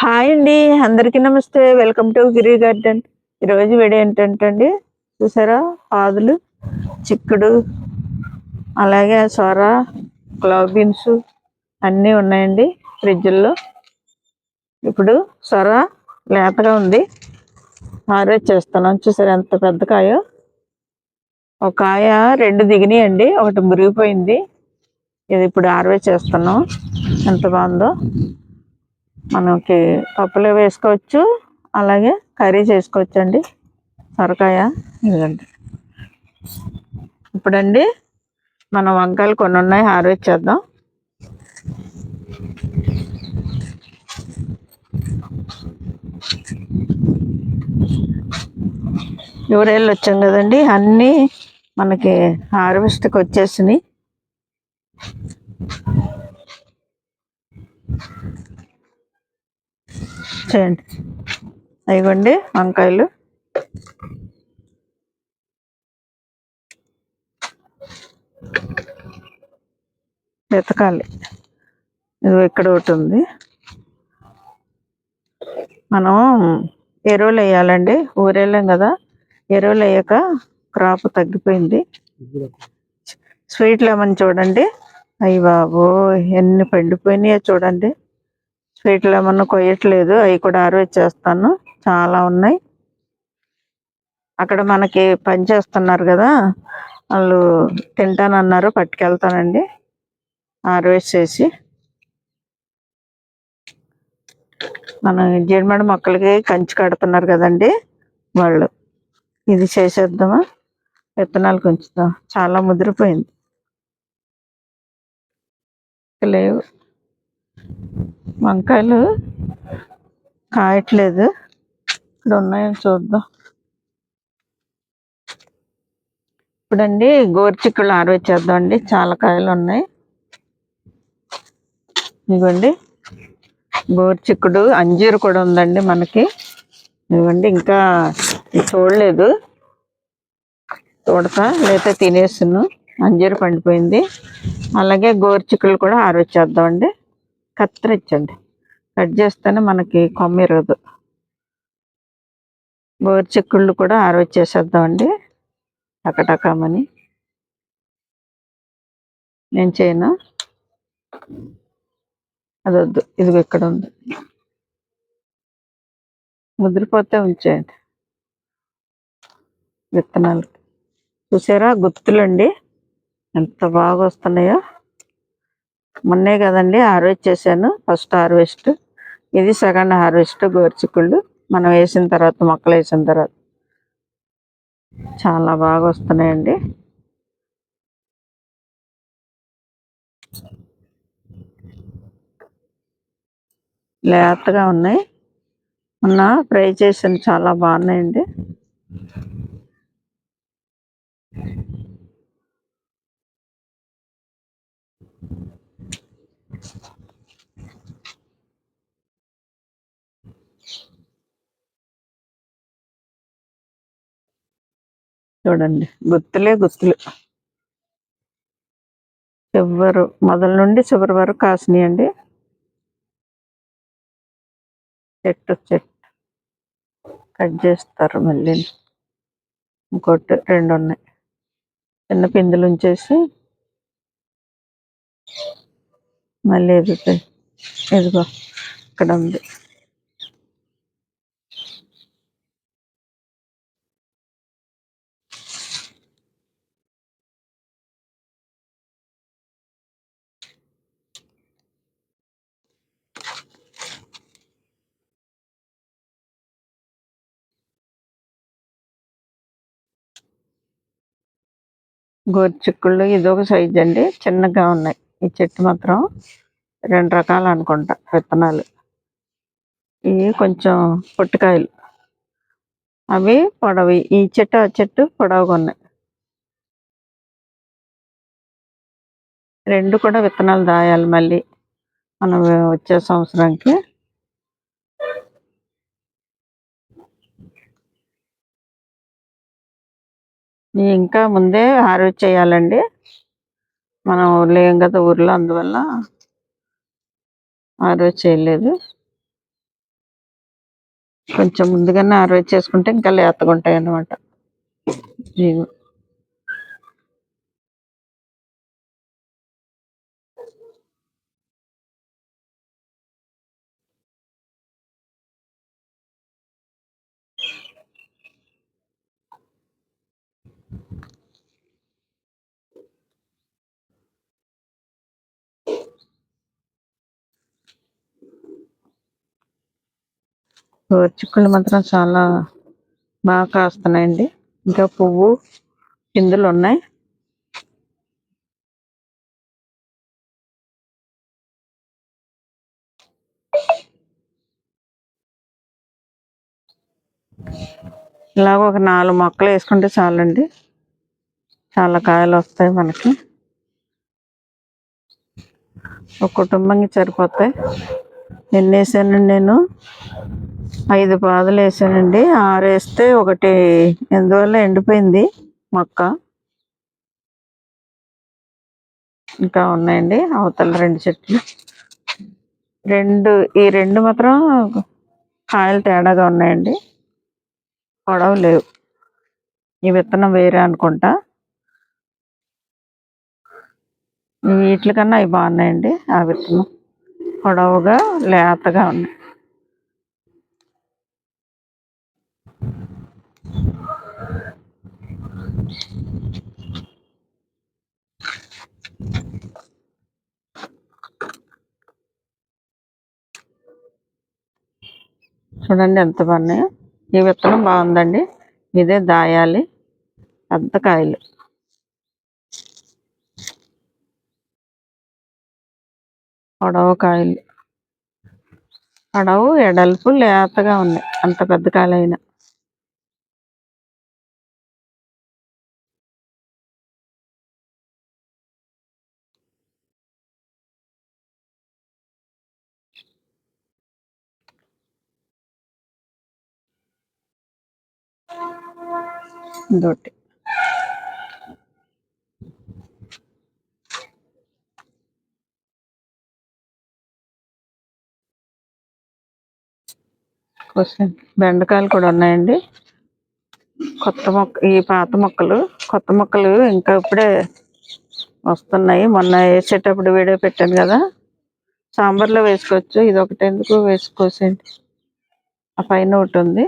Hi అండి అందరికీ నమస్తే. Welcome to Giri garden. ఈరోజు వీడియో ఏంటంటే అండి చూసారా? ఆదులు చిక్కుడు అలాగే సొర క్లవ్ బీన్స్ అన్నీ ఉన్నాయండి ఫ్రిడ్జ్లో. ఇప్పుడు సొర లేతగా ఉంది. హార్వెస్ట్ చేస్తున్నాం. చూసారా ఎంత పెద్ద కాయో? ఒక కాయ రెండు దిగినాయండి. ఒకటి మురిగిపోయింది. ఇది ఇప్పుడు ఆరవే చేస్తున్నాం. ఎంత బాగుందో. మనకి పప్పులో వేసుకోవచ్చు అలాగే కర్రీ చేసుకోవచ్చు అండి సొరకాయ ఇదండి ఇప్పుడండి మన వంకాయలు కొన్ని ఉన్నాయి హార్వెస్ట్ చేద్దాం. ఊరేళ్ళు వచ్చాం కదండి అన్నీ మనకి హార్వెస్ట్కి వచ్చేసినాయి. చేయండి. ఇవ్వండి వంకాయలు. వెతకాలి. ఇది ఇక్కడ ఒకటి ఉంది. మనం ఎరువులు వేయాలండి. ఊరేళ్ళం కదా ఎరువులు వేయక క్రాప్ తగ్గిపోయింది. స్వీట్ లెమన్ చూడండి. అయ్యి బాబు ఎన్ని పండిపోయినాయో చూడండి. స్వీట్ లెమన్ కొయ్యట్లేదు. అవి కూడా ఆరవేచ్చేస్తాను చేస్తాను. చాలా ఉన్నాయి. అక్కడ మనకి పని చేస్తున్నారు కదా. వాళ్ళు తింటానన్నారు. పట్టుకెళ్తానండి. ఆరవేసేసి చేసి. మన జీడిమడి మొక్కలకి కంచి కడుతున్నారు కదండి వాళ్ళు. ఇది చేసేద్దామా? విత్తనాలు కొంచుదాం. చాలా ముదిరిపోయింది. లేవు. వంకాయలు కాయట్లేదు. ఇక్కడ ఉన్నాయని చూద్దాం. ఇప్పుడండి గోరుచిక్కులు ఆరవేచేద్దాం అండి చాలా కాయలు ఉన్నాయి. ఇదిగోండి. గోరుచిక్కుడు అంజీరు కూడా ఉందండి మనకి. ఇదిగోండి ఇంకా చూడలేదు. చూడతా లేకపోతే తినేసాను అంజీరు పండిపోయింది. అలాగే గోరుచిక్కులు కూడా ఆరవేచేద్దాం చేద్దామండి. కత్తిరించండి. కట్ చేస్తేనే మనకి కొమ్మిరదు ఇరగదు. గోరుచిక్కుళ్ళు కూడా ఆరవచ్చేసేద్దామండి చేసేద్దామండి టకటకమని. నేను చేయను. అది వద్దు ఇదిగో ఇక్కడ ఉంది. ముదిరిపోతే ఉంచేయండి. విత్తనాలు చూసారా? గుత్తులండి. ఎంత బాగా వస్తున్నాయో. మొన్నే కదండి హార్వెస్ట్ చేశాను ఫస్ట్ హార్వెస్ట్. ఇది సెకండ్ హార్వెస్ట్ గోరుచిక్కుళ్ళు. మనం వేసిన తర్వాత మొక్కలు వేసిన తర్వాత. చాలా బాగా వస్తున్నాయండి. లేతగా ఉన్నాయి. మొన్న ఫ్రై చేసాను చాలా బాగున్నాయండి. చూడండి గుత్తులే గుత్తులు. చివరు మొదల నుండి చివరి వరకు కాసినాయండి చెట్టు చెట్టు. కట్ చేస్తారు మళ్ళీ. ఇంకోటి రెండు ఉన్నాయి. చిన్న పిందులు ఉంచేసి మళ్ళీ ఎదుగుతాయి ఎదుగో ఇక్కడ ఉంది. గోరుచిక్కుళ్ళు ఇది ఒక సైజ్ అండి. చిన్నగా ఉన్నాయి. ఈ చెట్టు మాత్రం రెండు రకాలు అనుకుంటా విత్తనాలు. ఇవి కొంచెం పొట్టికాయలు. అవి పొడవి. ఈ చెట్టు ఆ చెట్టు పొడవుగా ఉన్నాయి. రెండు కూడా విత్తనాలు దాయాలి మళ్ళీ. మనం వచ్చే సంవత్సరానికి ఇవి ఇంకా ముందే హార్వెస్ట్ చేయాలండి. మనం లేం కదా ఊర్లో అందువల్ల ఆరోజు చేయలేదు. కొంచెం ముందుగానే ఆరోజు చేసుకుంటే ఇంకా లేతగా ఉంటాయి అన్నమాట చిక్కుళ్ళు మాత్రం చాలా బాగా కాస్తున్నాయండి. ఇంకా పువ్వు కిందలు ఉన్నాయి. ఇలాగ ఒక నాలుగు మొక్కలు వేసుకుంటే చాలండి. చాలా కాయలు వస్తాయి మనకి. ఒక కుటుంబంకి సరిపోతాయి. ఎన్ని వేసానండి నేను? ఐదు పాదులు వేసానండి. ఆరు వేస్తే ఒకటి ఎందువల్ల ఎండిపోయింది? మొక్క. ఇంకా ఉన్నాయండి. అవతల రెండు చెట్లు. రెండు ఈ రెండు మాత్రం కాయలు తేడాగా ఉన్నాయండి. పొడవు లేవు. ఈ విత్తనం వేరే అనుకుంటా. వీటి కన్నా అవి బాగున్నాయండి ఆ విత్తనం. పొడవుగా లేతగా ఉన్నాయి. చూడండి ఎంత బాగున్నాయో. ఈ విత్తనం బాగుందండి. ఇదే దాయాలి. పెద్ద కాయలు. పొడవు కాయలు. పొడవు ఎడల్పు లేతగా ఉన్నాయి. అంత పెద్ద కాయలైనా. ఇంకోటి క్వశ్చన్ బెండకాయలు కూడా ఉన్నాయండి. కొత్త మొక్క ఈ పాత మొక్కలు. కొత్త మొక్కలు ఇంకా ఇప్పుడే వస్తున్నాయి. మొన్న వేసేటప్పుడు వీడియో పెట్టాను కదా. సాంబార్లో వేసుకోవచ్చు. ఇది ఒకటి ఎందుకు ఆ పైన ఒకటి ఉంది.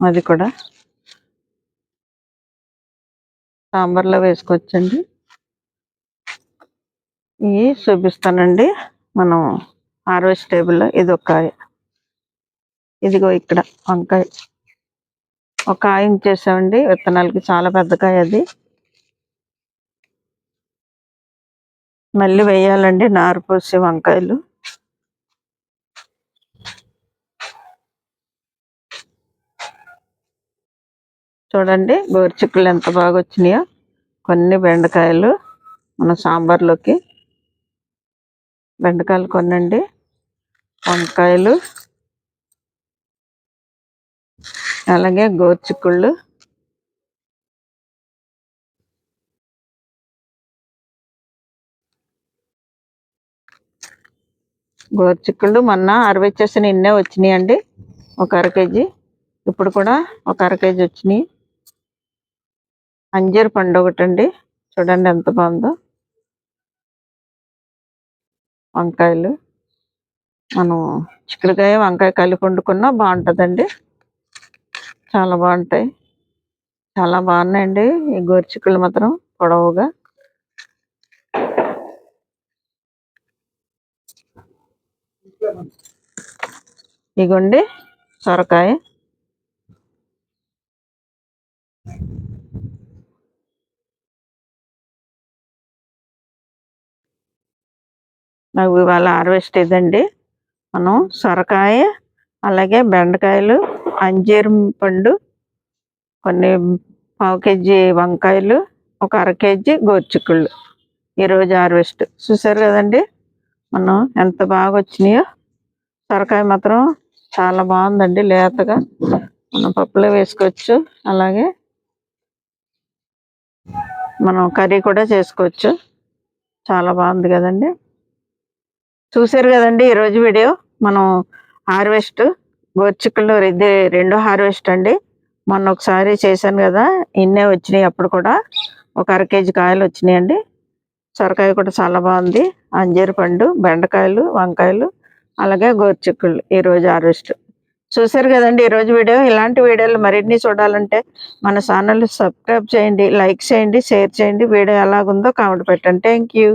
అది కూడా. సాంబార్లో వేసుకోవచ్చండి. ఇవి చూపిస్తానండి. మనం హార్వెస్ట్ టేబుల్లో ఇది ఒక కాయ. ఇదిగో ఇక్కడ వంకాయ. ఒక కాయ ఉంచేసామండి విత్తనాలకి చాలా పెద్ద కాయ అది. మళ్ళీ వేయాలండి. నారు పోసి వంకాయలు. చూడండి గోరుచిక్కులు ఎంత బాగా వచ్చినాయో కొన్ని బెండకాయలు మన సాంబార్లోకి. బెండకాయలు కొనండి. వంకాయలు. అలాగే గోరుచిక్కుళ్ళు గోరుచిక్కుళ్ళు మొన్న అరవై చేసిన ఇన్నే వచ్చినాయండి. ఒక అర కేజీ. ఇప్పుడు కూడా ఒక అర కేజీ వచ్చినాయి. అంజీర్ పండు ఒకటి అండి చూడండి ఎంత బాగుందో. వంకాయలు. మనం చిక్కుడుకాయ వంకాయ కలిపి వండుకున్నా బాగుంటుందండి. చాలా బాగుంటాయి. చాలా బాగున్నాయండి. ఈ గోరుచిక్కుళ్ళు మాత్రం పొడవుగా. ఇగోండి సొరకాయ. నాకు ఇవాళ హార్వెస్ట్ ఇదండి. మనం సొరకాయ అలాగే బెండకాయలు అంజీరం పండు కొన్ని పావు కేజీ వంకాయలు ఒక అర కేజీ గోర్చిక్కుళ్ళు. ఈరోజు హార్వెస్ట్. చూసారు కదండి? మనం ఎంత బాగా వచ్చినాయో. సొరకాయ మాత్రం చాలా బాగుందండి లేతగా. మనం పప్పులో వేసుకోవచ్చు. అలాగే మనం కర్రీ కూడా చేసుకోవచ్చు. చాలా బాగుంది కదండి. చూసారు కదండి ఈరోజు వీడియో. మనం హార్వెస్ట్ గోర్చిక్కులు ఇది రెండో హార్వెస్ట్ అండి. మొన్న ఒకసారి చేశాను కదా ఇన్నే వచ్చినాయి అప్పుడు కూడా. ఒక అర కేజీ కాయలు వచ్చినాయండి. సొరకాయ కూడా చాలా బాగుంది. అంజీర పండు బెండకాయలు వంకాయలు అలాగే గోర్చిక్కుళ్ళు ఈ రోజు హార్వెస్ట్. చూసారు కదండి ఈ రోజు వీడియో. ఇలాంటి వీడియోలు మరిన్ని చూడాలంటే మన ఛానల్ సబ్స్క్రైబ్ చేయండి లైక్ చేయండి షేర్ చేయండి. వీడియో ఎలాగుందో కామెంట్ పెట్టండి. Thank you